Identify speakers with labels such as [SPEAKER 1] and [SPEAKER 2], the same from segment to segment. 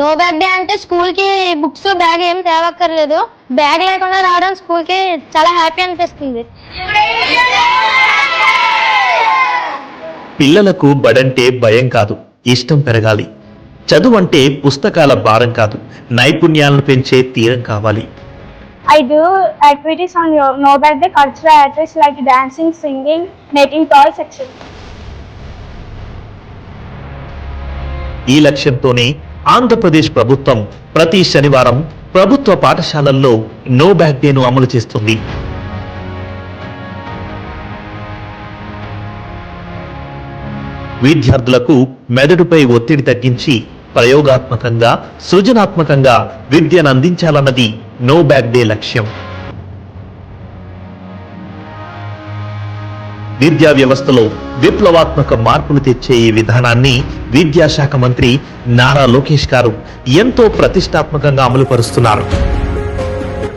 [SPEAKER 1] No bag day అంటే స్కూల్కి books bag ఏం తేవక్కర్లేదు. బ్యాగ్ లేకుండా రావడం స్కూల్కి చాలా హ్యాపీ అనిపిస్తుంది.
[SPEAKER 2] పిల్లలకు బడంటే భయం కాదు ఇష్టం పెరగాలి. చదువు అంటే పుస్తకాల భారం కాదు నైపుణ్యాలను పెంచే తీరం కావాలి.
[SPEAKER 3] I do activities on no bag day cultural activities like dancing, singing, making toys, etc.
[SPEAKER 2] ఈ లక్ష్యంతోనే ఆంధ్రప్రదేశ్ ప్రభుత్వం ప్రతి శనివారం ప్రభుత్వ పాఠశాలల్లో నో బ్యాగ్ డేను అమలు చేస్తుంది. విద్యార్థులకు మెదడుపై ఒత్తిడి తగ్గించి ప్రయోగాత్మకంగా సృజనాత్మకంగా విద్యను అందించాలన్నది నో బ్యాగ్ డే లక్ష్యం. విద్యా వ్యవస్థలో విప్లవాత్మక మార్పులు తెచ్చే ఈ విధానాన్ని విద్యాశాఖ మంత్రి నారా లోకేష్ గారు ఎంతో ప్రతిష్టాత్మకంగా అమలు పరుస్తున్నారు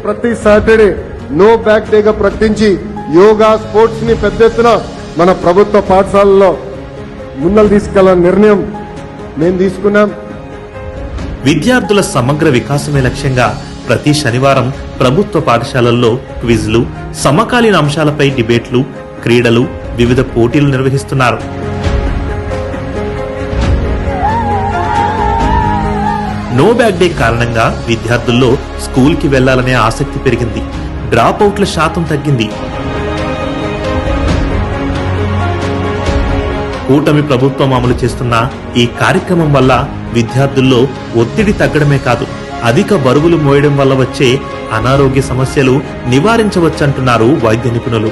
[SPEAKER 4] ప్రతి సాటర్డే నో బ్యాక్ డేగా ప్రకటించి యోగా స్పోర్ట్స్ని పెద్ద ఎత్తున మన ప్రభుత్వ పాఠశాలలో ముందలు తీసుకెళ్ళాలని నిర్ణయం మేము తీసుకున్నాం.
[SPEAKER 2] విద్యార్థుల సమగ్ర వికాసమే లక్ష్యంగా ప్రతి శనివారం ప్రభుత్వ పాఠశాలల్లో క్విజ్లు సమకాలీన అంశాలపై డిబేట్లు క్రీడలు వివిధ పోటీలు నిర్వహిస్తున్నారు. నో బ్యాగ్ డే కారణంగా విద్యార్థుల్లో స్కూల్కి వెళ్ళాలనే ఆసక్తి పెరిగింది. డ్రాప్ అవుట్ల శాతం తగ్గింది. కూటమి ప్రభుత్వం అమలు చేస్తున్న ఈ కార్యక్రమం వల్ల విద్యార్థుల్లో ఒత్తిడి తగ్గడమే కాదు అధిక బరువులు మోయడం వల్ల వచ్చే అనారోగ్య సమస్యలు నివారించవచ్చంటున్నారు వైద్య నిపుణులు.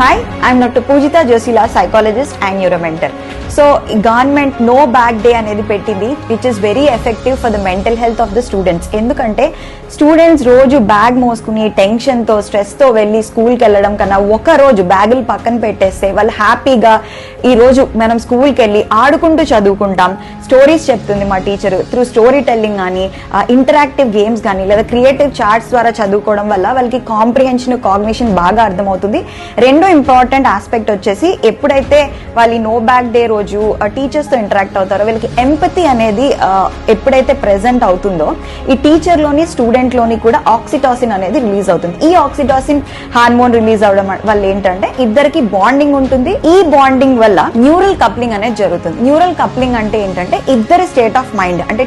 [SPEAKER 5] Hi, I'm Dr. Pujita Josila, psychologist and neuromentor. So government no bag day అనేది పెట్టింది which is very effective for the mental health of the students ఎందుకంటే స్టూడెంట్స్ రోజు బ్యాగ్ మోసుకుని టెన్షన్తో స్ట్రెస్తో వెళ్ళి స్కూల్కి వెళ్ళడం కన్నా ఒక రోజు బ్యాగులు పక్కన పెట్టేస్తే వాళ్ళు హ్యాపీగా ఈ రోజు మనం స్కూల్కి వెళ్ళి ఆడుకుంటూ చదువుకుంటాం. స్టోరీస్ చెప్తుంది మా టీచర్ త్రూ స్టోరీ టెల్లింగ్ కానీ ఇంటరాక్టివ్ గేమ్స్ కానీ లేదా క్రియేటివ్ చార్ట్స్ ద్వారా చదువుకోవడం వల్ల వాళ్ళకి కాంప్రిహెన్షన్ కాగ్నిషన్ బాగా అర్థమవుతుంది. రెండో ఇంపార్టెంట్ ఆస్పెక్ట్ వచ్చేసి ఎప్పుడైతే వాళ్ళు నో బ్యాక్ డే రోజు టీచర్స్ టీచర్స్తో ఇంటరాక్ట్ అవుతారో. వీళ్ళకి ఎంపతి అనేది ఎప్పుడైతే ప్రెసెంట్ అవుతుందో ఈ టీచర్లోని స్టూడెంట్లోని కూడా ఆక్సిటాసిన్ అనేది రిలీజ్ అవుతుంది. ఈ ఆక్సిటాసిన్ హార్మోన్ రిలీజ్ అవడం వల్ల ఏంటంటే ఇద్దరికి బాండింగ్ ఉంటుంది. ఈ బాండింగ్ వల్ల న్యూరల్ కప్లింగ్ అనేది జరుగుతుంది. న్యూరల్ కప్లింగ్ అంటే ఏంటంటే ఇద్దరి స్టేట్ ఆఫ్ మైండ్ అంటే